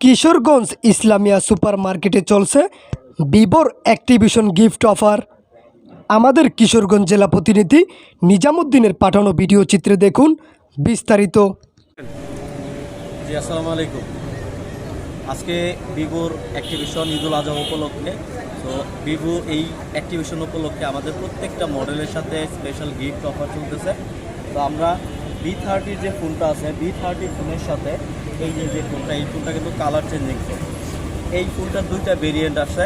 Kishoreganj Islamia super মার্কেটে চলছে বিবর activation gift offer আমাদের কিশোরগঞ্জ জেলা প্রতিনিধি নিজামুদ্দিনের পাঠানো ভিডিও চিত্রে দেখুন বিস্তারিত। জি আলাইকুম। আজকে ভিভোর অ্যাক্টিভিশন ঈদুল আজহা উপলক্ষে, তো ভিভো এই অ্যাক্টিভিশন উপলক্ষে আমাদের প্রত্যেকটা মডেলের সাথে স্পেশাল গিফট অফার চলতেছে। তো আমরা বি থার্টির যে ফোনটা আছে বি থার্টি ফোনের সাথে এই যে যে ফোনটা এই ফোনটা কিন্তু কালার চেঞ্জিং ফোন এই ফোনটার দুইটা ভেরিয়েন্ট আছে।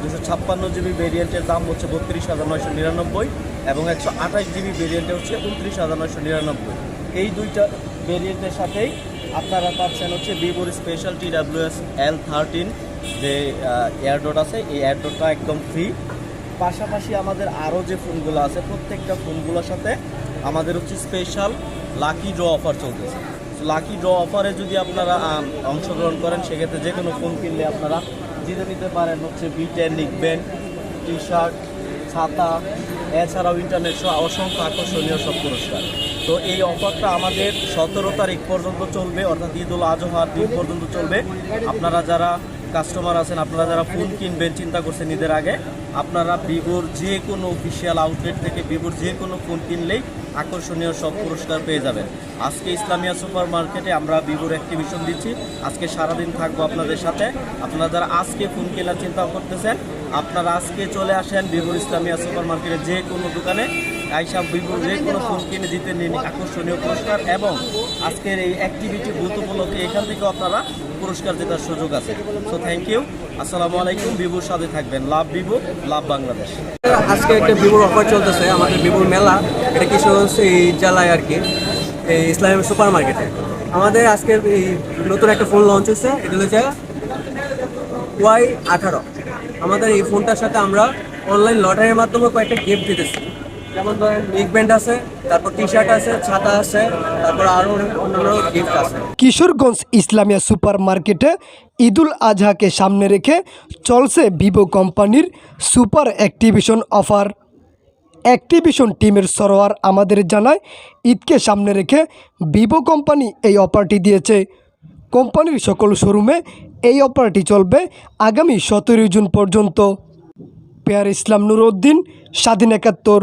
দুশো ছাপ্পান্ন জিবি ভেরিয়েন্টের দাম হচ্ছে বত্রিশ হাজার নয়শো নিরানব্বই এবং একশো আঠাশ জিবি ভেরিয়েন্টে হচ্ছে উনত্রিশ হাজার নয়শো নিরানব্বই। এই দুইটা ভেরিয়েন্টের সাথেই আপনারা পাচ্ছেন হচ্ছে ভিভোর special T W S L thirteen যে এয়ারডট আছে, এই এয়ারডটটা একদম ফ্রি পাশাপাশি আমাদের আরও যে ফোনগুলো আছে, প্রত্যেকটা ফোনগুলোর সাথে আমাদের হচ্ছে স্পেশাল লাকি ড্র অফার চলতেছে। লাকি ড্র অফারে যদি আপনারা অংশগ্রহণ করেন, সেক্ষেত্রে যে কোনো ফোন কিনলে আপনারা জিতে নিতে পারেন হচ্ছে বি টেন লিখবেন টি শার্ট ছাতা, এছাড়াও ইন্টারনেট সহ অসংখ্য আকর্ষণীয় সব পুরস্কার। তো এই অফারটা আমাদের সতেরো তারিখ পর্যন্ত চলবে, অর্থাৎ ঈদ উল আজহার দিন পর্যন্ত চলবে। আপনারা যারা কাস্টমার আছেন, আপনারা যারা ফোন কিনবেন, চিন্তা করছেন ঈদের আগে, আপনারা ভিভোর যে কোনো অফিসিয়াল আউটলেট থেকে ভিভোর যে কোনো ফোন কিনলেই আকর্ষণীয় সব পুরস্কার পেয়ে যাবেন। আজকে ইসলামিয়া সুপার মার্কেটে আমরা ভিভোর অ্যাক্টিভিশন দিচ্ছি। আজকে সারাদিন থাকব আপনাদের সাথে। আপনারা যারা আজকে ফোন কেনার চিন্তা করতেছেন, আপনারা আজকে চলে আসেন ভিভোর ইসলামিয়া সুপার মার্কেটের যে কোনো দোকানে। আইসা ভিভোর যে কোনো ফোন কিনে দিতে নিন, আকর্ষণীয় পুরস্কার এবং আজকের এই অ্যাক্টিভিটি উপলক্ষে এখান থেকেও আপনারা পুরস্কার জেতার সুযোগ আছে। সো থ্যাংক ইউ আসসালামু আলাইকুম ভিভোর সাথে থাকবেন। Love Vivo love Bangladesh. আজকে একটা ভিভোর অফার চলতেছে, আমাদের ভিভোর মেলা। এটা এই জেলায় আর কি? এই ইসলামিক সুপার মার্কেটে আমাদের আজকের এই নতুন একটা ফোন লঞ্চ হচ্ছে এটা হচ্ছে ওয়াই আঠারো। আমাদের এই ফোনটার সাথে আমরা অনলাইন লটারির মাধ্যমে কয়েকটা গিফট দিতেছি। যেমন ধরেন ব্যান্ড আছে, তারপর টি শার্ট আছে, ছাতা আছে, তারপর আরও অন্যান্য গিফট আছে। কিশোরগঞ্জ ইসলামিয়া সুপার মার্কেটে ঈদুল আজহাকে সামনে রেখে চলছে ভিভো কোম্পানির সুপার অ্যাক্টিভিশন অফার। অ্যাক্টিভিশন টিমের সরোয়ার আমাদের জানায়, ঈদকে সামনে রেখে ভিভো কোম্পানি এই অফারটি দিয়েছে। কোম্পানির সকল শোরুমে এই অফারটি চলবে আগামী সতেরোই জুন পর্যন্ত। পেয়ার ইসলাম নুরউদ্দিন স্বাধীন একাত্তর।